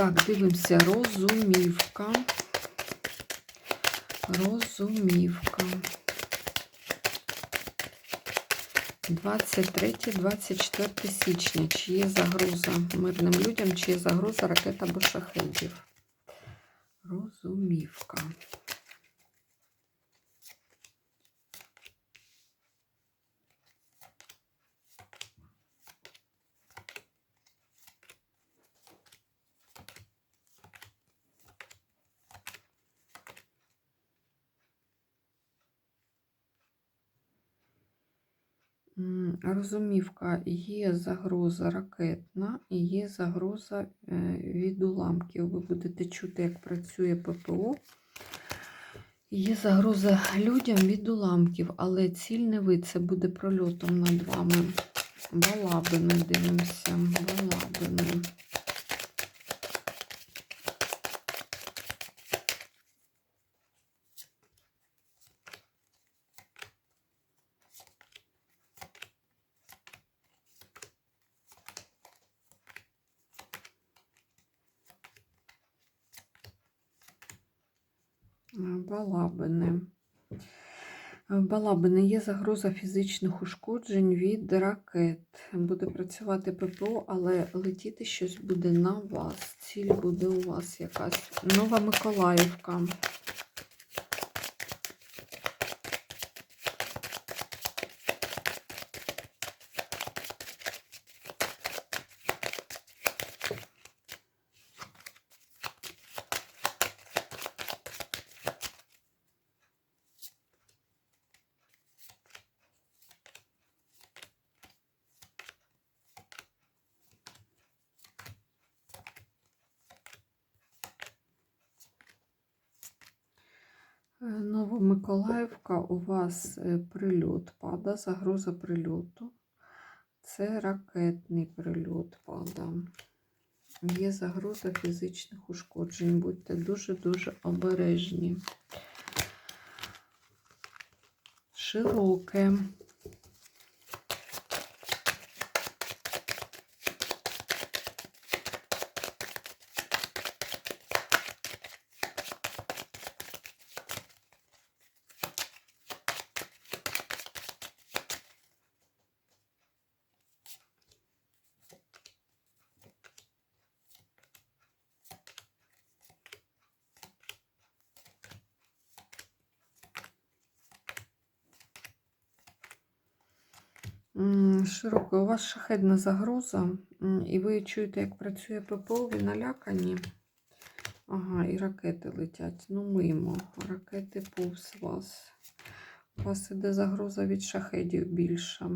Так, дивимося, розумівка. Розумівка. 23-24 січня. Чи є загроза мирним людям, чи є загроза ракет або шахедів? Розумівка. Розумівка, є загроза ракетна і є загроза е, від уламків. Ви будете чути, як працює ППО. Є загроза людям від уламків, але ціль не ви, це буде прольотом над вами. Балабини дивимося, балабини. Е, Балабини. Е, Балабини є загроза фізичних ушкоджень від ракет. Буде працювати ППО, але летіти щось буде на вас. Ціль буде у вас якась. Нова Миколаївка. Е, Новомиколаївка, у вас е, прильот пада, загроза прильоту. Це ракетний прильот пада. Є загроза фізичних ушкоджень. Будьте дуже-дуже обережні. Широке. М, Широке. У вас шахедна загроза, і ви чуєте, як працює ППО, ви налякані. Ага, і ракети летять. Ну, мимо. Ракети повз вас. У вас іде загроза від шахедів більша.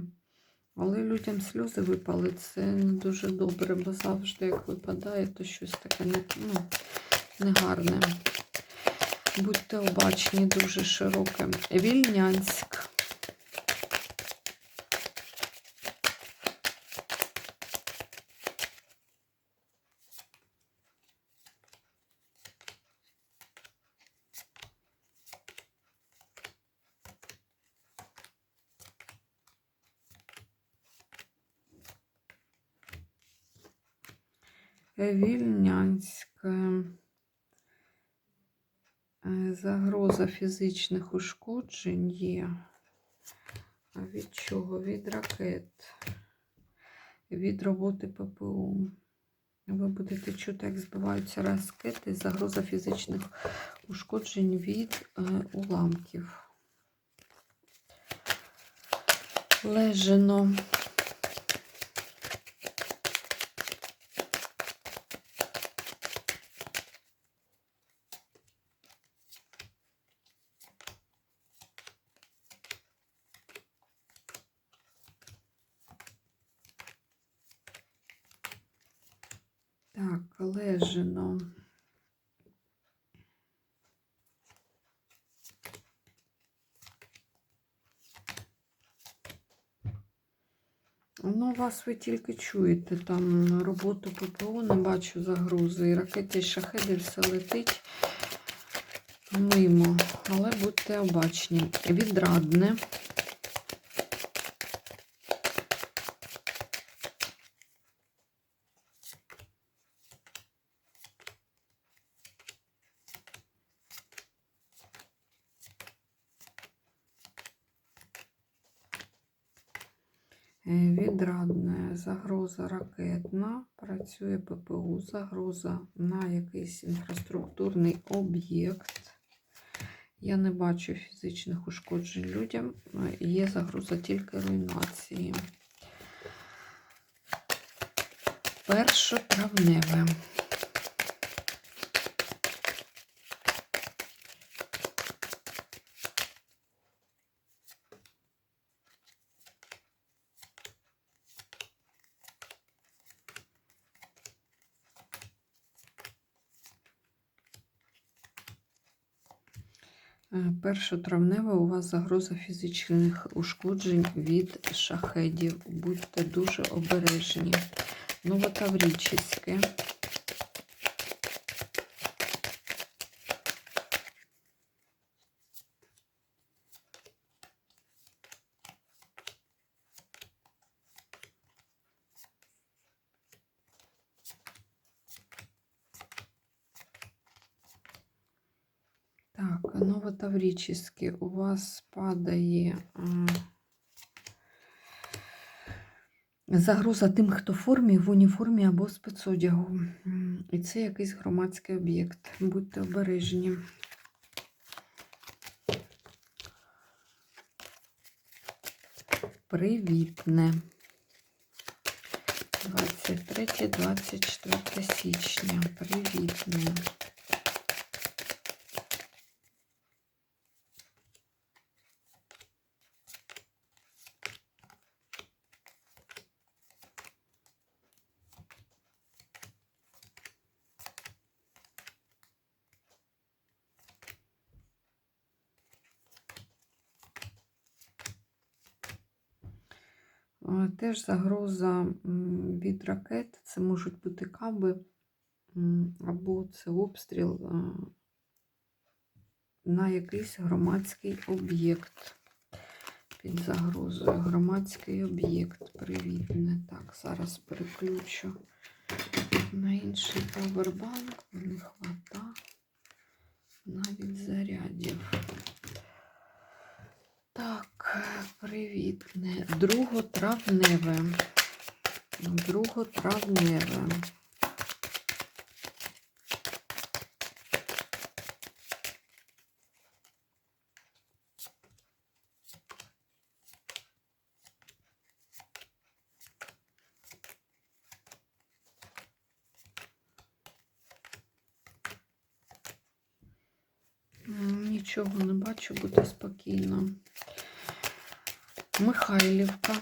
Але людям сльози випали, це не дуже добре, бо завжди, як випадає, то щось таке ну, негарне. Будьте обачні, дуже широке. Вільнянськ. Вільнянське. Загроза фізичних ушкоджень є. А від чого? Від ракет, від роботи ППО. Ви будете чути, як збиваються ракети, загроза фізичних ушкоджень від е, уламків. Лежено. Так, лежено. Ну, вас ви тільки чуєте там роботу ППО, не бачу загрози. І ракети, і шахеди, все летить мимо. Але будьте обачні. Відрадне. Відрадне загроза ракетна, працює ППУ, загроза на якийсь інфраструктурний об'єкт. Я не бачу фізичних ушкоджень людям, є загроза тільки руйнації. Першотравневе. Е, Першотравневе у вас загроза фізичних ушкоджень від шахедів. Будьте дуже обережні. Новотаврічське. Так, новотаврічське у вас падає загроза тим, хто в формі, в уніформі або спецодягу. І це якийсь громадський об'єкт. Будьте обережні. Привітне. 23-24 січня. Привітне. Е, Теж загроза від ракет. Це можуть бути каби, або це обстріл е, на якийсь громадський об'єкт. Під загрозою громадський об'єкт. Привітне. Так, зараз переключу на інший павербанк. Не хвата навіть зарядів. Так, привітне. Друготравневе. Друготравневе. Нічого не бачу, будьте спокійно. Михайлівка.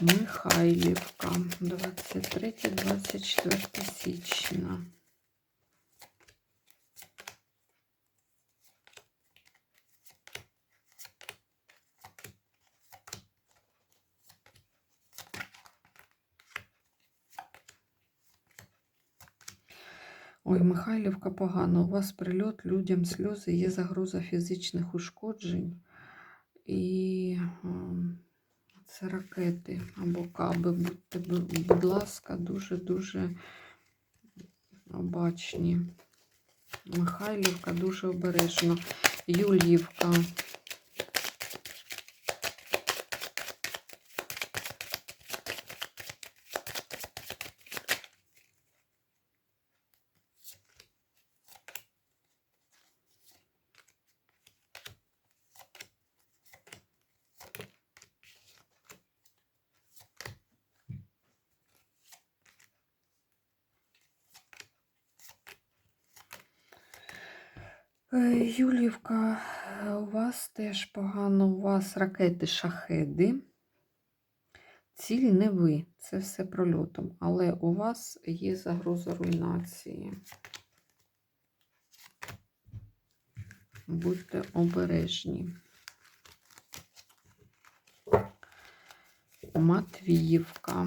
Михайлівка. 23-24 січня. Ой, Михайлівка погано. У вас прильот, людям сльози, є загроза фізичних ушкоджень. І ем, це ракети або каби. Будьте, будь ласка, дуже-дуже обачні. Михайлівка дуже обережно. Юлівка. Юлівка, е, у вас теж погано, у вас ракети шахеди. Ціль не ви, це все прольотом, але у вас є загроза руйнації. Будьте обережні. Матвіївка.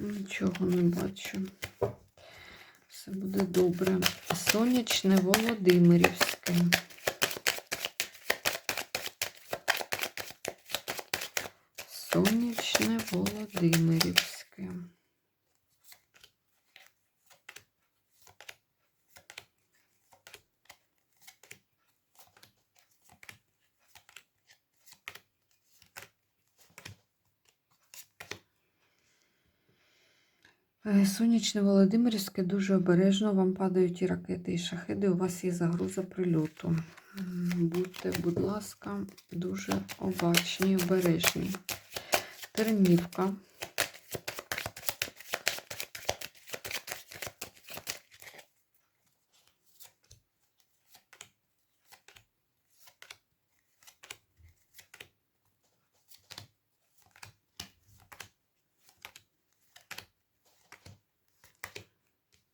Нічого не бачу. Все буде добре. Сонячне Володимирівське. Сонячне Володимирівське. Е, Сонячне Володимирське дуже обережно. Вам падають і ракети, і шахиди. У вас є загроза прильоту. Будьте, будь ласка, дуже обачні, обережні. Тернівка.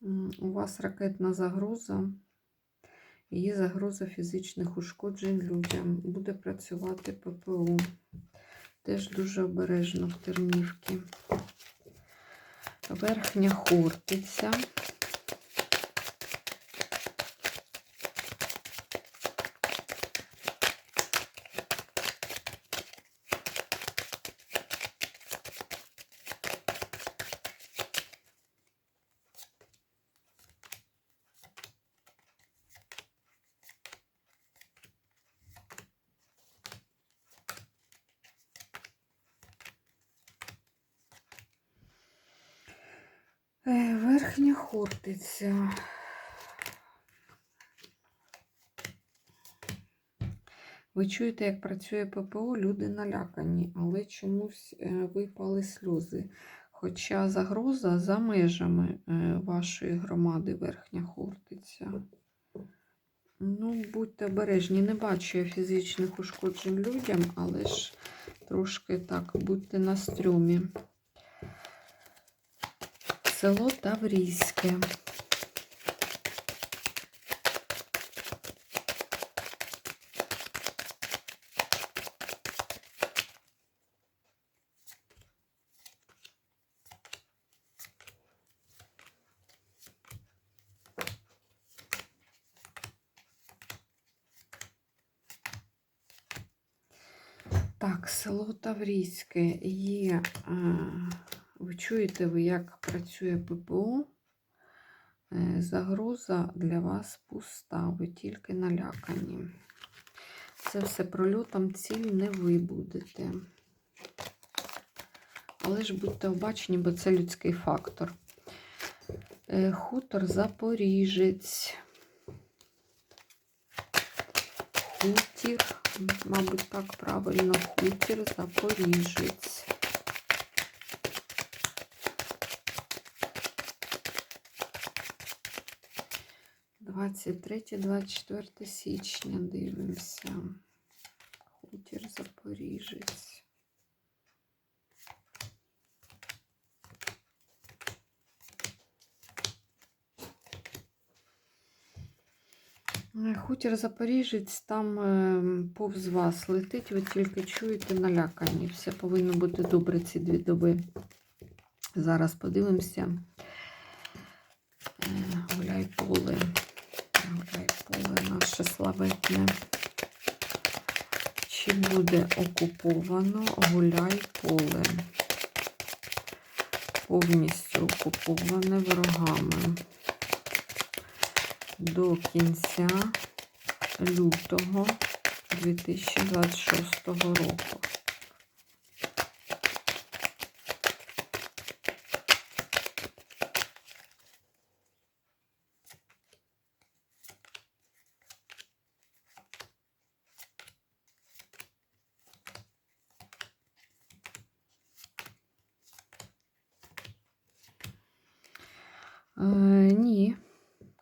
У вас ракетна загроза. Є загроза фізичних ушкоджень людям. Буде працювати ППО. Теж дуже обережно в термівці. Верхня Хортиця. Е, Хортиця. Ви чуєте, як працює ППО, люди налякані, але чомусь е, випали сльози. Хоча загроза за межами е, вашої громади Верхня Хортиця. Ну, будьте обережні, не бачу я фізичних ушкоджень людям, але ж трошки так, будьте на стрьомі. Село Таврійське. Так, село Таврійське є. е, Ви чуєте, ви, як працює ППО? Е, Загроза для вас пуста, ви тільки налякані. Це все прольотом ціль не ви будете. Але ж будьте обачені, бо це людський фактор. Е, Хутор Запоріжець. Хутір, мабуть, так правильно, хутір Запоріжець. Двадцять третє, двадцять четверте січня дивимося. Хутір Запоріжець. Хутір Запоріжець, там е, повз вас летить, ви тільки чуєте налякані. Все повинно бути добре ці дві доби. Зараз подивимося. Е, Гуляй поле. Наше славетне. Чи буде окуповано гуляй поле? Повністю окуповане ворогами до кінця лютого 2026 року. Е, ні,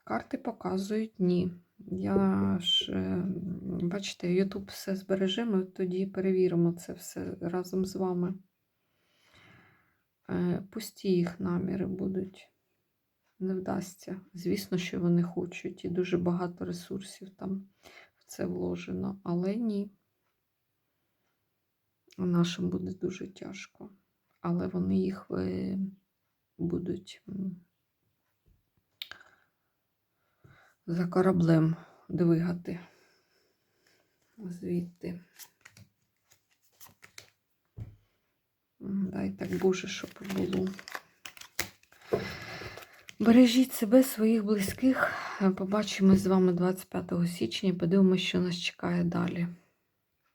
карти показують ні. Я ж, е, бачите, YouTube все збереже, тоді перевіримо це все разом з вами. Е, Пусті їх наміри будуть. Не вдасться. Звісно, що вони хочуть, і дуже багато ресурсів там в це вложено, але ні. Нашим буде дуже тяжко. Але вони їх будуть за кораблем двигати звідти. Дай так Боже, щоб було. Бережіть себе, своїх близьких. Побачимось з вами 25 січня. Подивимося, що нас чекає далі.